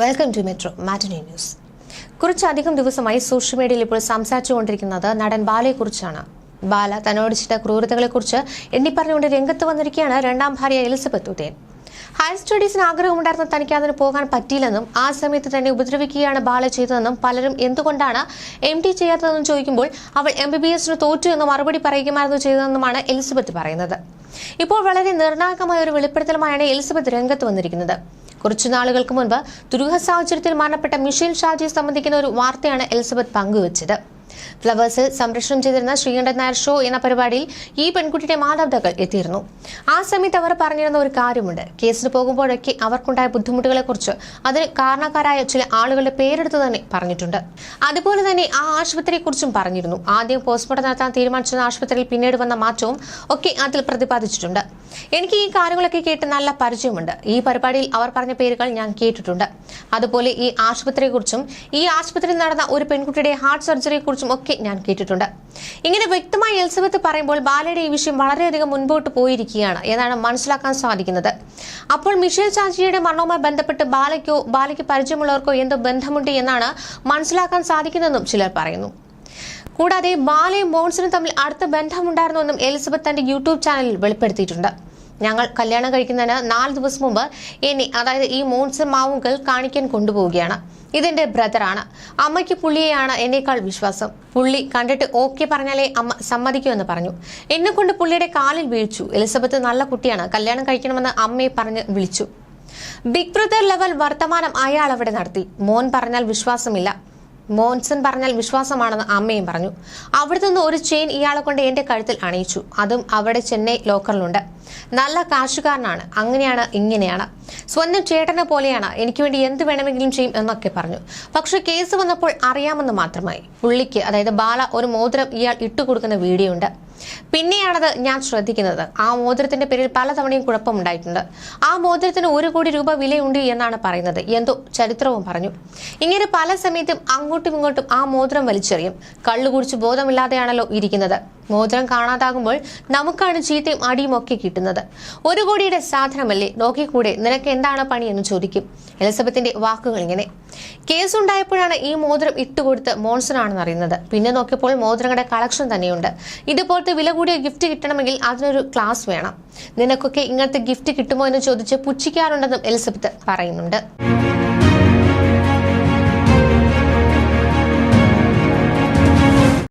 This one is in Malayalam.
Welcome to metro matinee news. കുറച്ചധികം ദിവസമായി സോഷ്യൽ മീഡിയയിൽ ഇപ്പോൾ സംസാരിച്ചുകൊണ്ടിരിക്കുന്നത് നടൻ ബാലയെക്കുറിച്ചാണ് ബാല തന്നോട് ക്രൂരതകളെക്കുറിച്ച് എണ്ണിപ്പറഞ്ഞുകൊണ്ട് രംഗത്ത് വന്നിരിക്കുകയാണ് രണ്ടാം ഭാര്യ എലിസബത്ത് ഉദയൻ. ഹയർ സ്റ്റഡീസിന് ആഗ്രഹമുണ്ടായിരുന്ന തനിക്ക് അതിന് പോകാൻ പറ്റിയില്ലെന്നും ആ സമയത്ത് തന്നെ ഉപദ്രവിക്കുകയാണ് ബാല ചെയ്തതെന്നും പലരും എന്തുകൊണ്ടാണ് എം ടി ചെയ്യാത്തതെന്നും ചോദിക്കുമ്പോൾ അവൾ എം ബി ബി എസിന് തോറ്റു എന്ന് മറുപടി പറയുകയായിരുന്നു ചെയ്തതെന്നുമാണ് എലിസബത്ത് പറയുന്നത്. ഇപ്പോൾ വളരെ നിർണായകമായ ഒരു വെളിപ്പെടുത്തലുമായാണ് എലിസബത്ത് രംഗത്ത് വന്നിരിക്കുന്നത്. കുറച്ചു നാളുകൾക്ക് മുൻപ് ദുരൂഹ സാഹചര്യത്തിൽ മരണപ്പെട്ട മിഷേൽ ഷാജിയെ സംബന്ധിക്കുന്ന ഒരു വാർത്തയാണ് എലിസബത്ത് പങ്കുവച്ചത്. ഫ്ലവേഴ്സിൽ സംരക്ഷണം ചെയ്തിരുന്ന ശ്രീകണ്ഠൻ നായർ ഷോ എന്ന പരിപാടിയിൽ ഈ പെൺകുട്ടിയുടെ മാതാപിതാക്കൾ എത്തിയിരുന്നു. ആ സമയത്ത് അവർ പറഞ്ഞിരുന്ന ഒരു കാര്യമുണ്ട്. കേസിന് പോകുമ്പോഴൊക്കെ അവർക്കുണ്ടായ ബുദ്ധിമുട്ടുകളെക്കുറിച്ച് അതിന് കാരണക്കാരായ ചില ആളുകളുടെ പേരെടുത്ത് തന്നെ പറഞ്ഞിട്ടുണ്ട്. അതുപോലെ തന്നെ ആ ആശുപത്രിയെക്കുറിച്ചും പറഞ്ഞിരുന്നു. ആദ്യം പോസ്റ്റ്മോർട്ടം നടത്താൻ തീരുമാനിച്ചിരുന്ന ആശുപത്രിയിൽ പിന്നീട് വന്ന മാറ്റവും ഒക്കെ അതിൽ പ്രതിപാദിച്ചിട്ടുണ്ട്. എനിക്ക് ഈ കാര്യങ്ങളൊക്കെ കേട്ട് നല്ല പരിചയമുണ്ട്. ഈ പരിപാടിയിൽ അവർ പറഞ്ഞ പേരുകൾ ഞാൻ കേട്ടിട്ടുണ്ട്. അതുപോലെ ഈ ആശുപത്രിയെ കുറിച്ചും ഈ ആശുപത്രിയിൽ നടന്ന ഒരു പെൺകുട്ടിയുടെ ഹാർട്ട് സർജറിയെ കുറിച്ചും ഒക്കെ ഞാൻ കേട്ടിട്ടുണ്ട്. ഇങ്ങനെ വ്യക്തമായി എലിസബത്ത് പറയുമ്പോൾ ബാലയുടെ ഈ വിഷയം വളരെയധികം മുൻപോട്ട് പോയിരിക്കുകയാണ് എന്നാണ് മനസ്സിലാക്കാൻ സാധിക്കുന്നത്. അപ്പോൾ മിഷേൽ ചാച്ചിയുടെ മരണവുമായി ബന്ധപ്പെട്ട് ബാലയ്ക്കോ ബാലയ്ക്ക് പരിചയമുള്ളവർക്കോ എന്തോ ബന്ധമുണ്ട് എന്നാണ് മനസ്സിലാക്കാൻ സാധിക്കുന്നതെന്നും ചിലർ പറയുന്നു. കൂടാതെ ബാലയും മോൺസനും തമ്മിൽ അടുത്ത ബന്ധമുണ്ടായിരുന്നുവെന്നും എലിസബത്ത് തന്റെ യൂട്യൂബ് ചാനലിൽ വെളിപ്പെടുത്തിയിട്ടുണ്ട്. ഞങ്ങൾ കല്യാണം കഴിക്കുന്നതിന് നാല് ദിവസം മുമ്പ് എന്നെ അതായത് ഈ മോൺസൺ മാവുകൾ കാണിക്കാൻ കൊണ്ടുപോവുകയാണ്. ഇതെന്റെ ബ്രദറാണ് അമ്മയ്ക്ക് പുള്ളിയെയാണ് എന്നേക്കാൾ വിശ്വാസം. പുള്ളി കണ്ടിട്ട് ഓക്കെ പറഞ്ഞാലേ അമ്മ സമ്മതിക്കുമെന്ന് പറഞ്ഞു. എന്നെ കൊണ്ട് പുള്ളിയുടെ കാലിൽ വീഴ്ചു എലിസബത്ത് നല്ല കുട്ടിയാണ്. കല്യാണം കഴിക്കണമെന്ന് അമ്മയെ പറഞ്ഞ് വിളിച്ചു. ബിഗ് ബ്രദർ ലെവൽ വർത്തമാനം അയാൾ അവിടെ നടത്തി. മോൻ പറഞ്ഞാൽ വിശ്വാസമില്ല. മോൻസൺ പറഞ്ഞാൽ വിശ്വാസമാണെന്ന് അമ്മയും പറഞ്ഞു. അവിടെ ഒരു ചെയിൻ ഇയാളെ കൊണ്ട് എന്റെ കഴുത്തിൽ അണിയിച്ചു. അതും അവിടെ ചെന്നൈ ലോക്കറിലുണ്ട്. നല്ല കാശുകാരനാണ്. അങ്ങനെയാണ് ഇങ്ങനെയാണ്. സ്വന്തം ചേട്ടനെ പോലെയാണ്. എനിക്ക് വേണ്ടി എന്ത് വേണമെങ്കിലും ചെയ്യും എന്നൊക്കെ പറഞ്ഞു. പക്ഷെ കേസ് വന്നപ്പോൾ അറിയാമെന്ന് മാത്രമായി. പുള്ളിക്ക് അതായത് ബാല ഒരു മോതിരം ഇയാൾ ഇട്ടുകൊടുക്കുന്ന വീഡിയോ ഉണ്ട് പിന്നെയാണത് ഞാൻ ശ്രദ്ധിക്കുന്നത്. ആ മോതിരത്തിന്റെ പേരിൽ പലതവണയും കുഴപ്പമുണ്ടായിട്ടുണ്ട് ആ മോതിരത്തിന് ഒരു കോടി രൂപ വിലയുണ്ട് എന്നാണ് പറയുന്നത്. എന്തോ ചരിത്രവും പറഞ്ഞു. ഇങ്ങനെ പല സമയത്തും അങ്ങോട്ടും ഇങ്ങോട്ടും ആ മോതിരം വലിച്ചെറിയും. കള്ളു ബോധമില്ലാതെയാണല്ലോ ഇരിക്കുന്നത്. മോതിരം കാണാതാകുമ്പോൾ നമുക്കാണ് ചീത്തയും അടിയും ഒക്കെ കിട്ടുന്നത്. ഒരു കോടിയുടെ സാധനമല്ലേ? നോക്കിക്കൂടെ നിനക്ക് എന്താണ് പണി എന്ന് ചോദിക്കും. എലിസബത്തിന്റെ വാക്കുകൾ ഇങ്ങനെ. കേസുണ്ടായപ്പോഴാണ് ഈ മോതിരം ഇട്ടുകൊടുത്ത് മോൺസൺ ആണെന്ന് അറിയുന്നത്. പിന്നെ നോക്കിയപ്പോൾ മോതിരങ്ങളുടെ കളക്ഷൻ തന്നെയുണ്ട്. ഇതുപോലത്തെ വില കൂടിയ ഗിഫ്റ്റ് കിട്ടണമെങ്കിൽ അതിനൊരു ക്ലാസ് വേണം. നിനക്കൊക്കെ ഇങ്ങനത്തെ ഗിഫ്റ്റ് കിട്ടുമോ എന്ന് ചോദിച്ച് പുച്ഛിക്കാറുണ്ടെന്നും എലിസബത്ത് പറയുന്നുണ്ട്.